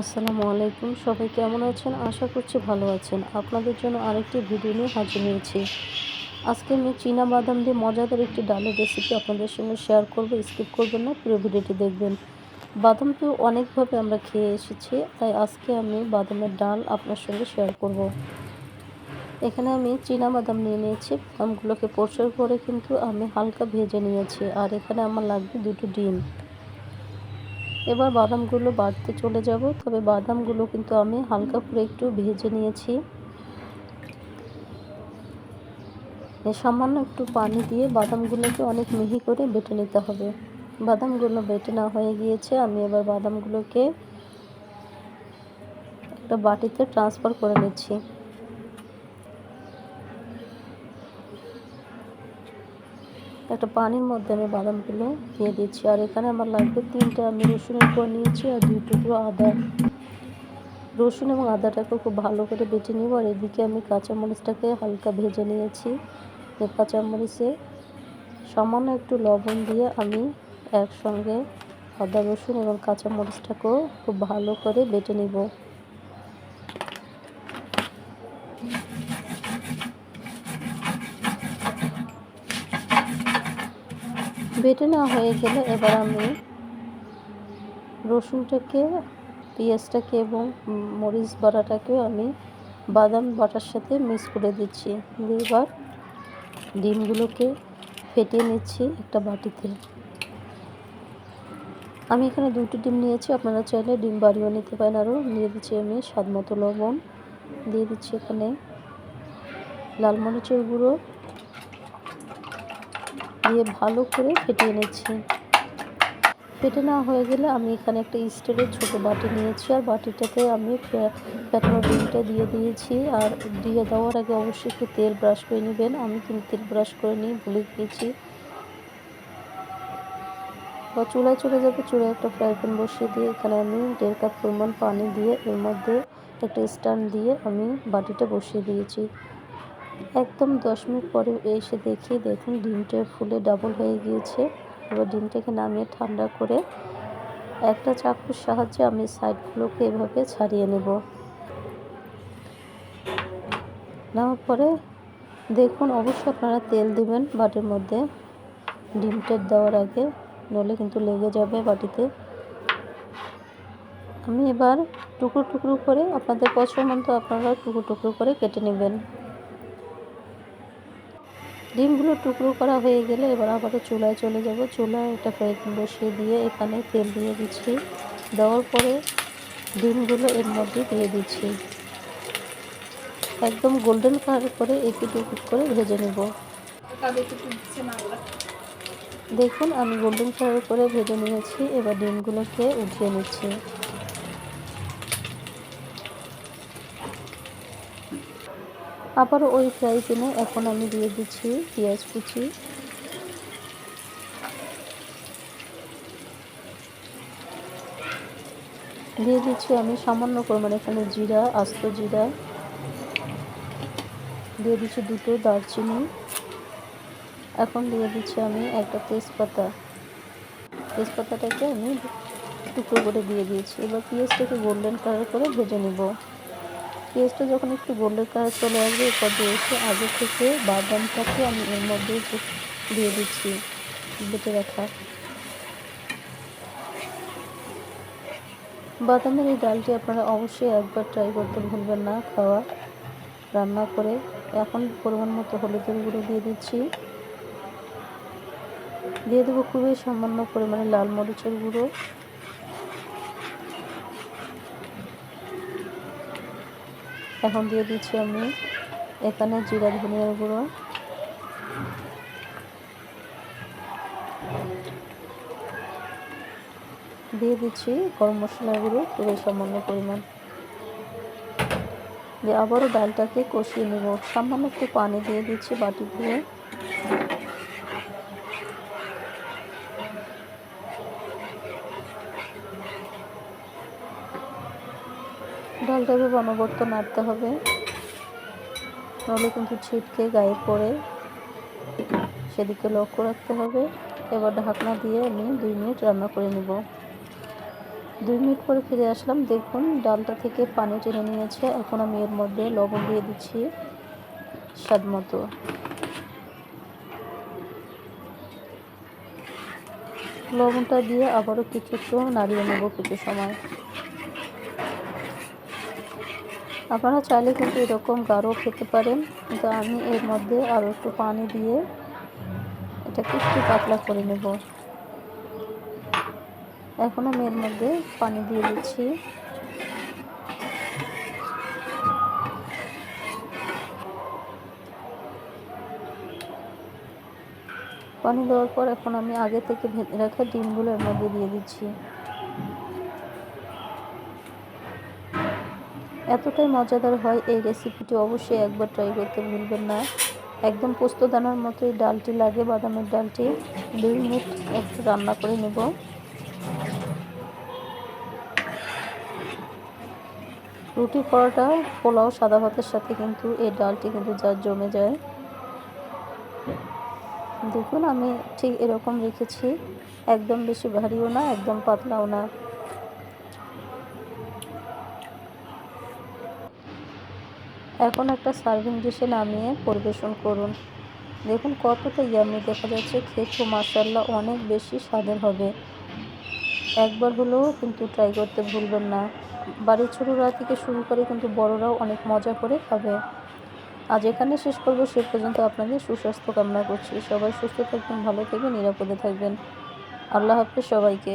আসসালামু আলাইকুম। সবাই কেমন আছেন? আশা করছি ভালো আছেন। আপনাদের জন্য আরেকটি ভিডিও নিয়ে হাজির হয়েছি। আজকে আমি চীনা বাদাম দিয়ে মজাদার একটি ডালের রেসিপি আপনাদের সঙ্গে শেয়ার করব। স্কিপ করবেন না, পুরো ভিডিওটি দেখবেন। বাদাম তো অনেকভাবে আমরা খেয়ে এসেছি, তাই আজকে আমি বাদামের ডাল আপনার সঙ্গে শেয়ার করব। এখানে আমি চীনা বাদাম নিয়ে নিয়েছি। বাদামগুলোকে পোষার করে কিন্তু আমি হালকা ভেজে নিয়েছি। আর এখানে আমার লাগবে দুটো ডিম। এবার বাদামগুলো বাড়তে চলে যাব, তবে বাদামগুলো কিন্তু আমি হালকা করে একটু ভেজে নিয়েছি। সামান্য একটু পানি দিয়ে বাদামগুলোকে অনেক মিহি করে বেটে নিতে হবে। বাদামগুলো বেটে না হয়ে গিয়েছে, আমি এবার বাদামগুলোকে একটা বাটিতে ট্রান্সফার করে নিচ্ছি। একটা পানির মধ্যে আমি বাদামগুলো দিয়ে দিচ্ছি। আর এখানে আমার লাগবে তিনটে, আমি রসুনের পর নিয়েছি আর দুই টুকরো আদা। রসুন এবং আদাটাকে খুব ভালো করে বেটে নিব। আর এদিকে আমি কাঁচামরিচটাকে হালকা ভেজে নিয়েছি। কাঁচামরিচে সামান্য একটু লবণ দিয়ে আমি একসঙ্গে আদা, রসুন এবং কাঁচামরিচটাকেও খুব ভালো করে বেটে নিব। বেটে নেওয়া হয়ে গেলে এবার আমি রসুনটাকে, পেঁয়াজটাকে এবং মরিচ বাটাটাকেও আমি বাদাম বাটার সাথে মিক্স করে দিচ্ছি। এবার ডিমগুলোকে ফেটিয়ে নিচ্ছি একটা বাটিতে। আমি এখানে দুটো ডিম নিয়েছি, আপনারা চাইলে ডিম বাড়িও নিতে পারেন আরও। দিয়ে দিচ্ছি আমি স্বাদ মতো লবণ। দিয়ে দিচ্ছি এখানে লাল মরিচের গুঁড়ো। দিয়ে ভালো করে ফেটিয়ে নিচ্ছি। ফেটে নেওয়া হয়ে গেলে আমি এখানে একটা স্টিলের ছোটো বাটি নিয়েছি আর বাটিটাতে আমি ফ্যাটানো ডিমটা দিয়ে দিয়েছি। আর দিয়ে দেওয়ার আগে অবশ্যই একটু তেল ব্রাশ করে নেবেন। আমি কিন্তু তেল ব্রাশ করে নিয়ে ভুলে গিয়েছি। বা চুলায় চলে যাবে, চুলায় একটা ফ্রাই প্যান বসিয়ে দিয়ে এখানে আমি দেড় কাপ পরিমাণ পানি দিয়ে এর মধ্যে একটা স্ট্যান্ড দিয়ে আমি বাটিটা বসিয়ে দিয়েছি। একদম দশ মিনিট পরে এসে দেখি, দেখুন ডিমটা ফুলে ডাবল হয়ে গিয়েছে। এবার ডিমটাকে নামিয়ে ঠান্ডা করে একটা চাকুর সাহায্যে আমি সাইডগুলোকে এভাবে ছাড়িয়ে নেব। নেওয়ার পরে দেখুন, অবশ্যই আপনারা তেল দিবেন বাটির মধ্যে। ডিমটা দেওয়ার আগে নলে কিন্তু লেগে যাবে বাটিতে। আমি এবার টুকরো টুকরো করে, আপনাদের পছন্দ মতো আপনারা টুকরো টুকরো করে কেটে নেবেন। ডিমগুলো টুকরো করা হয়ে গেলে এবার আবারও চুলায় চলে যাব। চুলায় একটা ফ্রাই বসিয়ে দিয়ে এখানে তেল দিয়ে দিচ্ছি। দেওয়ার পরে ডিমগুলো এর মধ্যে দিয়ে দিচ্ছি। একদম গোল্ডেন কালার করে একটু টুকুট করে ভেজে নেব। দেখুন, আমি গোল্ডেন কালার করে ভেজে নিয়েছি। এবার ডিমগুলোকে উঠিয়ে নিচ্ছি। আবারও ওই ফ্রাই প্যানে এখন আমি দিয়ে দিচ্ছি পেঁয়াজ কুচি। দিয়ে দিচ্ছি আমি সামান্য পরিমাণে এখানে জিরা, আস্ত জিরা। দিয়ে দিচ্ছি দুটো দারচিনি। এখন দিয়ে দিচ্ছি আমি একটা তেজপাতা। তেজপাতাটাকে আমি টুকরো করে দিয়ে দিয়েছি। এবার পেঁয়াজটাকে গোল্ডেন কালার করে ভেজে নেব। পেঁয়াজটা যখন একটু গোল্ডেন কালার চলে আসবে, এরপর দিয়েছি আগে থেকে বাদামটাকে আমি এর মধ্যে দিয়ে দিচ্ছি, বেটে রাখা। বাদামের এই ডালটি আপনারা অবশ্যই একবার ট্রাই করতে ভুলবেন না, খাওয়া, রান্না করে। এখন পরিমাণ মতো হলুদের গুঁড়ো দিয়ে দিচ্ছি। দিয়ে দেবো খুবই সামান্য পরিমাণে লাল মরিচের গুঁড়ো। এখন দিয়ে দিচ্ছি আমি এখানে জিরা, ধনিয়ার গুঁড়ো। দিয়ে দিচ্ছি গরম মশলার গুঁড়ো খুবই সামান্য পরিমাণ। দিয়ে আবারও ডালটাকে কষিয়ে নেব। সামান্য একটু পানি দিয়ে দিচ্ছি বাটি দিয়ে। ডালটাকে অনবর্ত নাড়তে হবে। নাহলে কিন্তু ছিটকে গায়ে পড়ে সেদিকে লক্ষ্য রাখতে হবে। এবার ঢাকনা দিয়ে আমি দুই মিনিট রান্না করে নেব। দুই মিনিট পরে ফিরে আসলাম। দেখুন, ডালটা থেকে পানি টেনে নিয়েছে। এখন আমি এর মধ্যে লবণ দিয়ে দিচ্ছি স্বাদ মতো। লবণটা দিয়ে আবারও কিছু একটু নাড়িয়ে নেব কিছু সময়। আপনারা চাইলে কিন্তু এরকম গাঢ় খেতে পারেন। কিন্তু আমি এর মধ্যে আরও একটু পানি দিয়ে এটাকে একটু পাতলা করে নেব। এখন আমি এর মধ্যে পানি দিয়ে দিচ্ছি। পানি দেওয়ার পর এখন আমি আগে থেকে রাখা ডিমগুলো এর মধ্যে দিয়ে দিচ্ছি। এতটাই মজাদার হয় এই রেসিপিটি অবশ্যই একবার ট্রাই করতে ভুলবেন না। একদম পোস্ত দানার মতো এই ডালটি লাগে, বাদামের ডালটি। দুই মিনিট একটু রান্না করে নেব। রুটি পরোটা, পোলাও, সাদা ভাতের সাথে কিন্তু এই ডালটি কিন্তু যা জমে যায়। দেখুন, আমি ঠিক এরকম রেখেছি। একদম বেশি ভারীও না, একদম পাতলাও না। এখন একটা সার্ভিং ডিশে নামিয়ে পরিবেশন করুন। দেখুন কতটা ইয়ামি দেখা যাচ্ছে। খেতে মাসাল্লাহ অনেক বেশি স্বাদের হবে। একবার হলেও কিন্তু ট্রাই করতে ভুলবেন না। বাড়ির ছোটোরা থেকে শুরু করে কিন্তু বড়রাও অনেক মজা করে খাবে। আজ এখানে শেষ করব। সে পর্যন্ত আপনাদের সুস্বাস্থ্য কামনা করছি। সবাই সুস্থ থাকবেন, ভালো থাকবেন, নিরাপদে থাকবেন। আল্লাহ হাফেজ সবাইকে।